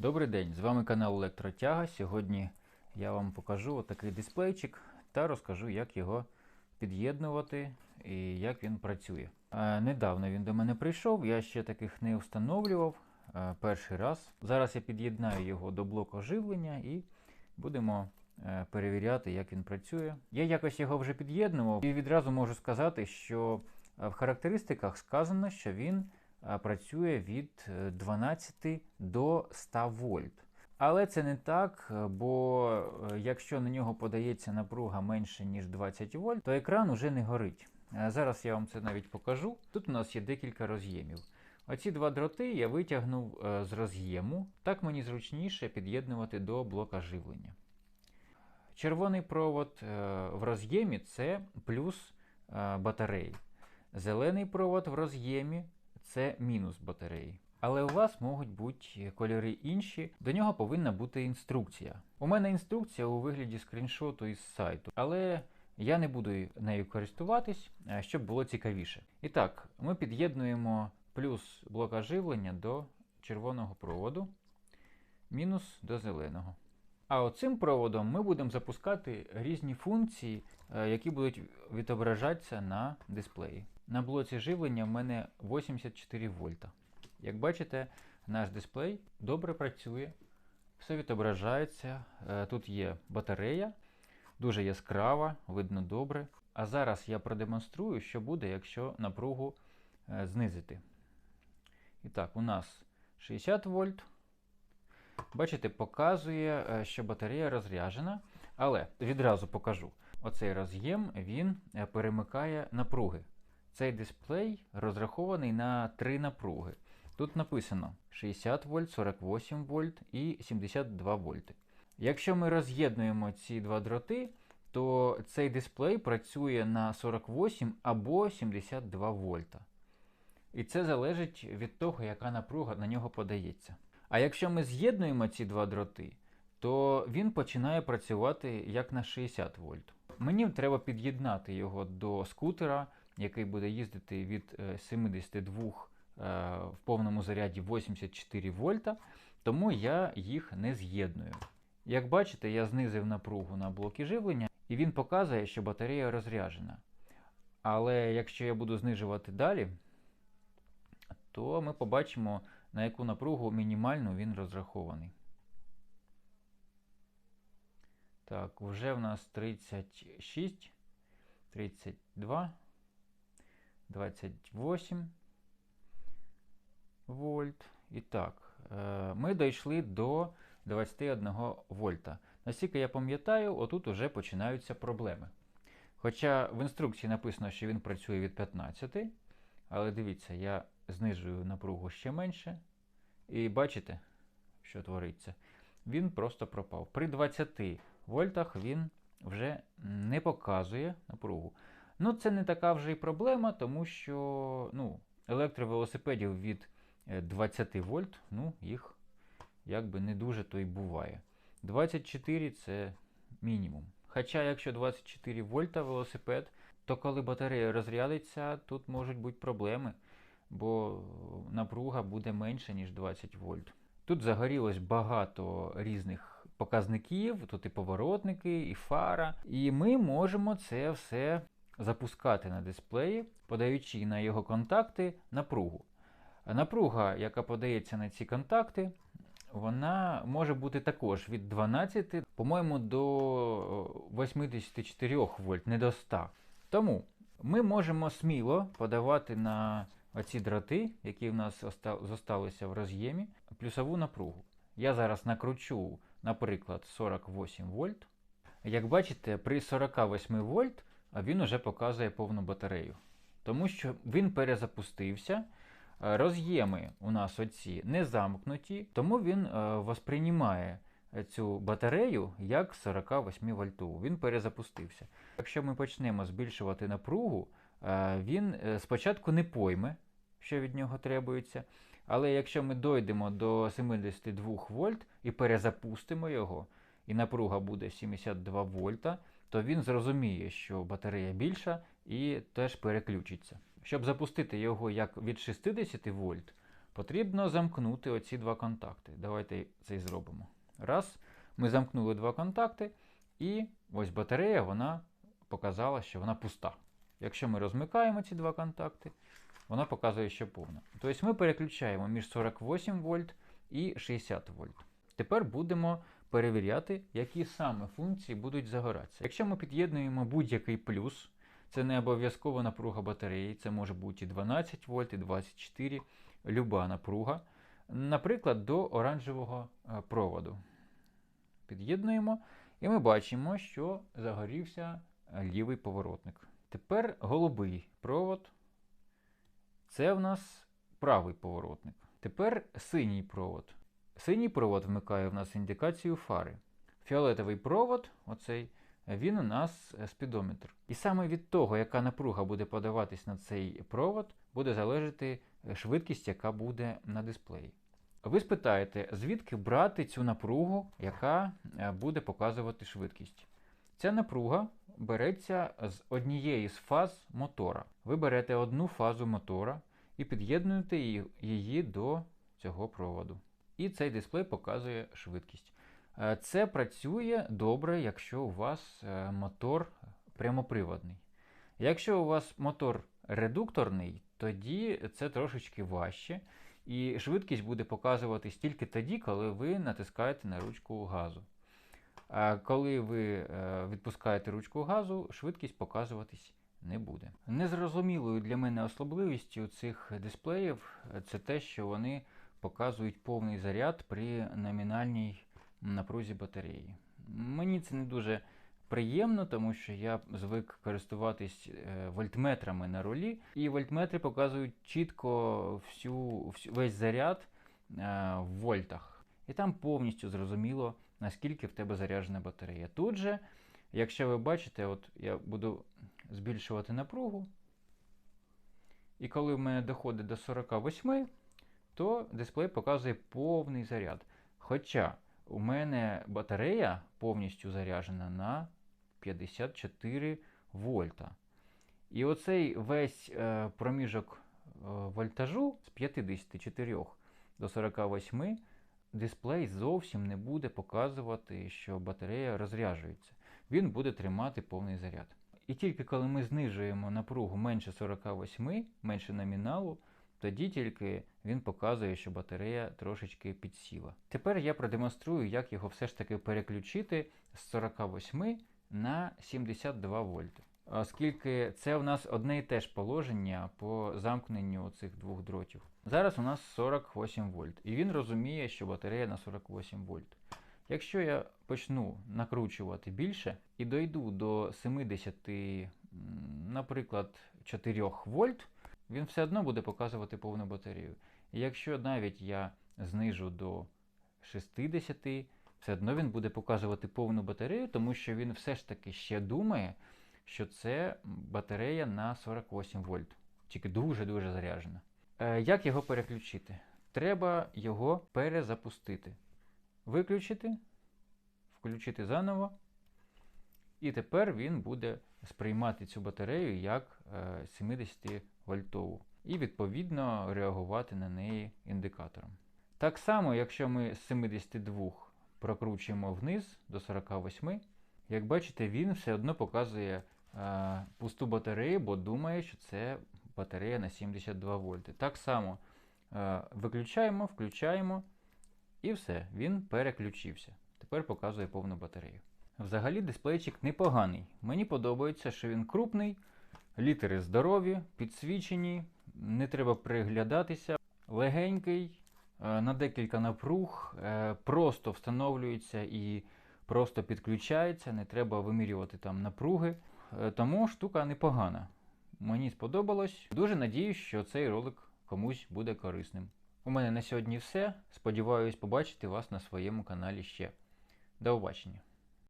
Добрий день, з вами канал Електротяга. Сьогодні я вам покажу отакий дисплейчик та розкажу, як його під'єднувати і як він працює. Е, недавно він до мене прийшов, я ще таких не встановлював е, перший раз. Зараз я під'єднаю його до блоку живлення і будемо е, перевіряти, як він працює. Я якось його вже під'єднував і відразу можу сказати, що в характеристиках сказано, що він працює від е, 12 до 100 вольт. Але це не так, е, бо е, якщо на нього подається напруга менше, ніж 20 вольт, то екран уже не горить. Е, Зараз я вам це навіть покажу. Тут у нас є декілька роз'ємів. Оці два дроти я витягнув е, з роз'єму, так мені зручніше під'єднувати до блока живлення. Червоний провод е, в роз'ємі це плюс е, батареї. Зелений провод в роз'ємі це мінус батареї. Але у вас можуть бути кольори інші, до нього повинна бути інструкція. У мене інструкція у вигляді скріншоту із сайту, але я не буду нею користуватись, е, щоб було цікавіше. І так, ми під'єднуємо плюс блока живлення до червоного проводу, мінус до зеленого. А оцим проводом ми будемо запускати різні функції, е, які будуть відображатися на дисплеї. На блоці живлення в мене 84 вольта. Як бачите, наш дисплей добре працює, все відображається. Е, Тут є батарея, дуже яскрава, видно добре. А зараз я продемонструю, що буде, якщо напругу е, знизити. І так, у нас 60 вольт. Бачите, показує, е, що батарея розряджена, але відразу покажу. Оцей роз'єм він перемикає напруги. Цей дисплей розрахований на три напруги. Тут написано 60 вольт, 48 вольт і 72 вольти. Якщо ми роз'єднуємо ці два дроти, то цей дисплей працює на 48 або 72 вольта. І це залежить від того, яка напруга на нього подається. А якщо ми з'єднуємо ці два дроти, то він починає працювати як на 60 вольт. Мені треба під'єднати його до скутера, який буде їздити від е, 72 е, в повному заряді 84 вольта, тому я їх не з'єдную. Як бачите, я знизив напругу на блокі живлення, і він показує, що батарея розряджена. Але якщо я буду знижувати далі, то ми побачимо, на яку напругу мінімальну він розрахований. Так, вже в нас 36, 32, 28 вольт. І так, е, ми дійшли до 21 вольта. Наскільки я пам'ятаю, отут уже починаються проблеми. Хоча в інструкції написано, що він працює від 15, але дивіться, я знижую напругу ще менше. І бачите, що твориться? Він просто пропав. При 20 вольтах він вже не показує напругу. Ну, це не така вже і проблема, тому що ну, електровелосипедів від е, 20 вольт, ну, їх якби не дуже то й буває. 24 це мінімум. Хоча, якщо 24 вольта велосипед, то коли батарея розрядиться, тут можуть бути проблеми, бо напруга буде менше, ніж 20 вольт. Тут загорілось багато різних показників, тут і поворотники, і фара. І ми можемо це все запускати на дисплеї, подаючи на його контакти напругу. Напруга, яка подається на ці контакти, вона може бути також від 12, по-моєму, до 84 вольт, не до 100. Тому ми можемо сміло подавати на оці дроти, які в нас оста- зосталися в роз'ємі, плюсову напругу. Я зараз накручу, наприклад, 48 вольт. Як бачите, при 48 вольт а він уже показує повну батарею. Тому що він перезапустився. Е, Роз'єми у нас оці не замкнуті, тому він е, восприймає цю батарею як 48 вольтову. Він перезапустився. Якщо ми почнемо збільшувати напругу, е, він е, спочатку не пойме, що від нього требується. Але якщо ми дойдемо до 72 вольт і перезапустимо його, і напруга буде 72 вольта, то він зрозуміє, що батарея більша і теж переключиться. Щоб запустити його як від 60 вольт, потрібно замкнути оці два контакти. Давайте це і зробимо. Раз, ми замкнули два контакти, і ось батарея вона показала, що вона пуста. Якщо ми розмикаємо ці два контакти, вона показує, що повна. Тобто ми переключаємо між 48 вольт і 60 вольт. Тепер будемо перевіряти, які саме функції будуть загоратися. Якщо ми під'єднуємо будь-який плюс, це не обов'язково напруга батареї, це може бути і 12 вольт, і 24, люба напруга. Наприклад, до оранжевого е, проводу. Під'єднуємо, і ми бачимо, що загорівся е, лівий поворотник. Тепер голубий провод. Це в нас правий поворотник. Тепер синій провод. Синій провод вмикає в нас індикацію фари. Фіолетовий провод, оцей, він у нас е, спідометр. І саме від того, яка напруга буде подаватись на цей провод, буде залежати е, швидкість, яка буде на дисплеї. Ви спитаєте, звідки брати цю напругу, яка е, буде показувати швидкість. Ця напруга береться з однієї з фаз мотора. Ви берете одну фазу мотора і під'єднуєте її- її до цього проводу. І цей дисплей показує швидкість. Е, Це працює добре, якщо у вас е, мотор прямоприводний. Якщо у вас мотор редукторний, тоді це трошечки важче. І швидкість буде показуватись тільки тоді, коли ви натискаєте на ручку газу. А коли ви е, відпускаєте ручку газу, швидкість показуватись не буде. Незрозумілою для мене особливістю цих дисплеїв це те, що вони показують повний заряд при номінальній напрузі батареї. Мені це не дуже приємно, тому що я звик користуватись е, вольтметрами на рулі, і вольтметри показують чітко всю, весь заряд е, в вольтах. І там повністю зрозуміло, наскільки в тебе заряджена батарея. Тут же, якщо ви бачите, от я буду збільшувати напругу, і коли в мене доходить до 48, то дисплей показує повний заряд. Хоча у мене батарея повністю заряджена на 54 вольта. І оцей весь е, проміжок е, вольтажу з 54 до 48 дисплей зовсім не буде показувати, що батарея розряджується. Він буде тримати повний заряд. І тільки коли ми знижуємо напругу менше 48, менше номіналу, тоді тільки він показує, що батарея трошечки підсіла. Тепер я продемонструю, як його все ж таки переключити з 48 на 72 вольти. Оскільки це у нас одне і те ж положення по замкненню цих двох дротів. Зараз у нас 48 вольт, і він розуміє, що батарея на 48 вольт. Якщо я почну накручувати більше і дойду до 70, наприклад, 4 вольт, він все одно буде показувати повну батарею. І якщо навіть я знижу до 60, все одно він буде показувати повну батарею, тому що він все ж таки ще думає, що це батарея на 48 вольт, тільки дуже-дуже заряджена. Е, як його переключити? Треба його перезапустити. Виключити, включити заново. І тепер він буде сприймати цю батарею як 70 вольтову і відповідно реагувати на неї індикатором. Так само, якщо ми з 72 прокручуємо вниз до 48, як бачите, він все одно показує е, пусту батарею, бо думає, що це батарея на 72 вольти. Так само е, виключаємо, включаємо, і все, він переключився. Тепер показує повну батарею. Взагалі дисплейчик непоганий. Мені подобається, що він крупний, літери здорові, підсвічені, не треба приглядатися. Легенький, е, на декілька напруг, е, просто встановлюється і просто підключається, не треба вимірювати там напруги. Е, Тому штука непогана. Мені сподобалось. Дуже надіюсь, що цей ролик комусь буде корисним. У мене на сьогодні все. Сподіваюсь побачити вас на своєму каналі ще. До побачення.